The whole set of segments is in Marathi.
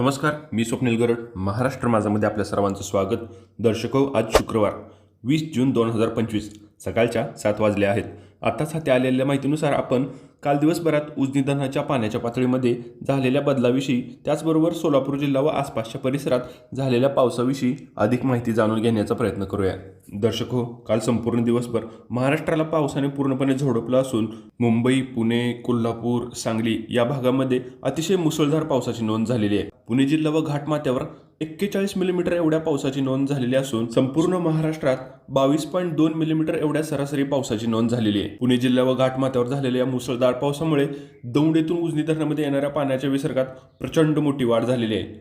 नमस्कार मी स्वप्नील गरड. महाराष्ट्र माझामध्ये आपल्या सर्वांचं स्वागत. दर्शको हो, आज शुक्रवार वीस जून दोन हजार पंचवीस सकाळच्या सात वाजले आहेत. आताच हाती आलेल्या माहितीनुसार आपण काल दिवसभरात उजनी धरणाच्या पाण्याच्या पातळीमध्ये झालेल्या बदलाविषयी त्याचबरोबर सोलापूर जिल्हा व आसपासच्या परिसरात झालेल्या पावसाविषयी अधिक माहिती जाणून घेण्याचा प्रयत्न करूया. दर्शक हो काल संपूर्ण दिवसभर महाराष्ट्राला पावसाने पूर्णपणे झोडपलं असून मुंबई पुणे कोल्हापूर सांगली या भागामध्ये अतिशय मुसळधार पावसाची नोंद झालेली आहे. पुणे जिल्हा व घाटमाथ्यावर एक्केचाळीस मिलीमीटर एवढ्या पावसाची नोंद झालेली असून संपूर्ण महाराष्ट्रात बावीस पॉईंट दोन मिलीमीटर एवढ्या सरासरी पावसाची नोंद झालेली आहे. पुणे जिल्हा व घाटमाथ्यावर झालेल्या मुसळधार पावसामुळे दौंडेतून उजनी धरणामध्ये येणाऱ्या पाण्याच्या विसर्गात प्रचंड मोठी वाढ झालेली आहे.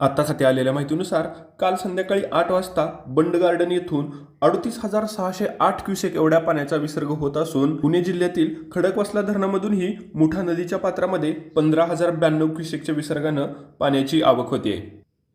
आता हाती आलेल्या माहितीनुसार काल संध्याकाळी आठ वाजता बंड गार्डन येथून अडतीस हजार सहाशे आठ क्युसेक एवढ्या पाण्याचा विसर्ग होत असून पुणे जिल्ह्यातील खडकवासला धरणामधूनही मुठा नदीच्या पात्रामध्ये पंधरा हजार ब्याण्णव क्युसेकच्या विसर्गानं पाण्याची आवक होते.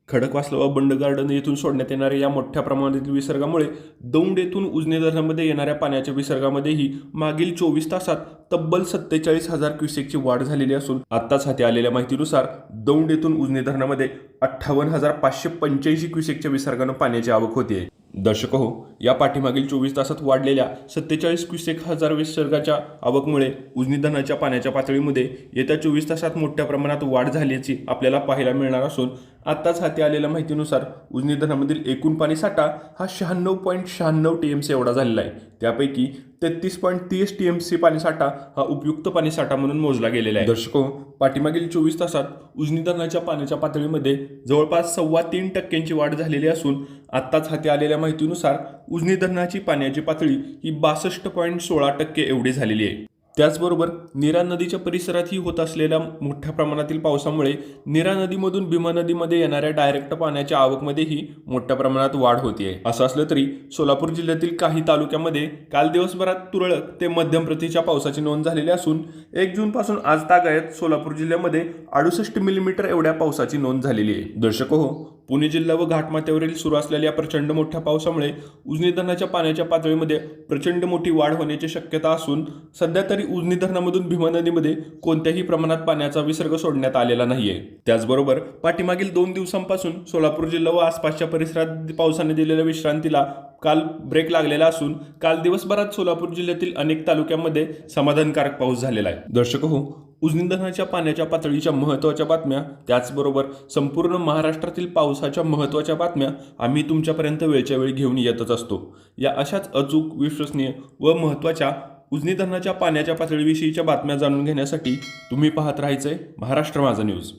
खडकवासला बंड गार्डन येथून सोडण्यात येणाऱ्या या मोठ्या प्रमाणातील विसर्गामुळे दौंड येथून उजने धरणामध्ये येणाऱ्या पाण्याच्या विसर्गामध्येही मागील चोवीस तासात तब्बल सत्तेचाळीस हजार क्युसेकची वाढ झालेली असून आत्ताच हाती आलेल्या माहितीनुसार दौंड येथून उजने धरणामध्ये अठ्ठावन्न हजार पाचशे पंच्याऐंशी क्युसेकच्या विसर्गानं पाण्याची आवक होते दर्शक हो या पाठीमागील चोवीस तासात वाढलेल्या सत्तेचाळीस क्युसेक हजार विसर्गाच्या आवकमुळे उजनी धरणाच्या पाण्याच्या पातळीमध्ये येत्या चोवीस तासात मोठ्या प्रमाणात वाढ झाल्याची आपल्याला पाहायला मिळणार असून आत्ताच हाती आलेल्या माहितीनुसार उजनी धरणामधील एकूण पाणी साठा हा शहाण्णव पॉईंट शहाण्णव टी एम सी एवढा झालेला आहे. त्यापैकी तेहतीस पॉईंट तीस टी एम सी पाणीसाठा हा उपयुक्त पाणीसाठा म्हणून मोजला गेलेला आहे. दर्शको पाठीमागील चोवीस तासात उजनी धरणाच्या पाण्याच्या पातळीमध्ये जवळपास सव्वा तीन टक्क्यांची वाढ झालेली असून आत्ताच हाती आलेल्या माहितीनुसार उजनी धरणाची पाण्याची पातळी ही बासष्ट पॉईंट सोळा टक्के एवढी झालेली आहे. त्याचबरोबर नीरा नदीच्या परिसरातही होत असलेल्या मोठ्या प्रमाणातील पावसामुळे नीरा नदीमधून भीमा नदीमध्ये येणाऱ्या डायरेक्ट पाण्याच्या आवकमध्येही मोठ्या प्रमाणात वाढ होतीये. असं असलं तरी सोलापूर जिल्ह्यातील काही तालुक्यामध्ये काल दिवसभरात तुरळक ते मध्यम प्रतीच्या पावसाची नोंद झालेली असून एक जूनपासून आज तागायत सोलापूर जिल्ह्यामध्ये अडुसष्ट मिलीमीटर एवढ्या पावसाची नोंद झालेली आहे. दर्शक हो पुणे जिल्हा व घाटमाथ्यावरील सुरू असलेल्या प्रचंड मोठ्या पावसामुळे उजनी धरणाच्या पाण्याच्या पातळीमध्ये प्रचंड मोठी वाढ होण्याची शक्यता असून सध्या तरी उजनी धरणामधून भीमा नदीमध्ये कोणत्याही प्रमाणात पाण्याचा विसर्ग सोडण्यात आलेला नाहीये. त्याचबरोबर पाठीमागील दोन दिवसांपासून सोलापूर जिल्हा व आसपासच्या परिसरात पावसाने दिलेल्या विश्रांतीला काल ब्रेक लागलेला असून काल दिवसभरात सोलापूर जिल्ह्यातील अनेक तालुक्यांमध्ये समाधानकारक पाऊस झालेला आहे. दर्शक हो उजनी धरणाच्या पाण्याच्या पातळीच्या महत्त्वाच्या बातम्या त्याचबरोबर संपूर्ण महाराष्ट्रातील पावसाच्या महत्त्वाच्या बातम्या आम्ही तुमच्यापर्यंत वेळच्या वेळी घेऊन येतच असतो. या अशाच अचूक विश्वसनीय व महत्त्वाच्या उजनी धरणाच्या पाण्याच्या पातळीविषयीच्या बातम्या जाणून घेण्यासाठी तुम्ही पाहत राहायचंय महाराष्ट्र माझा न्यूज.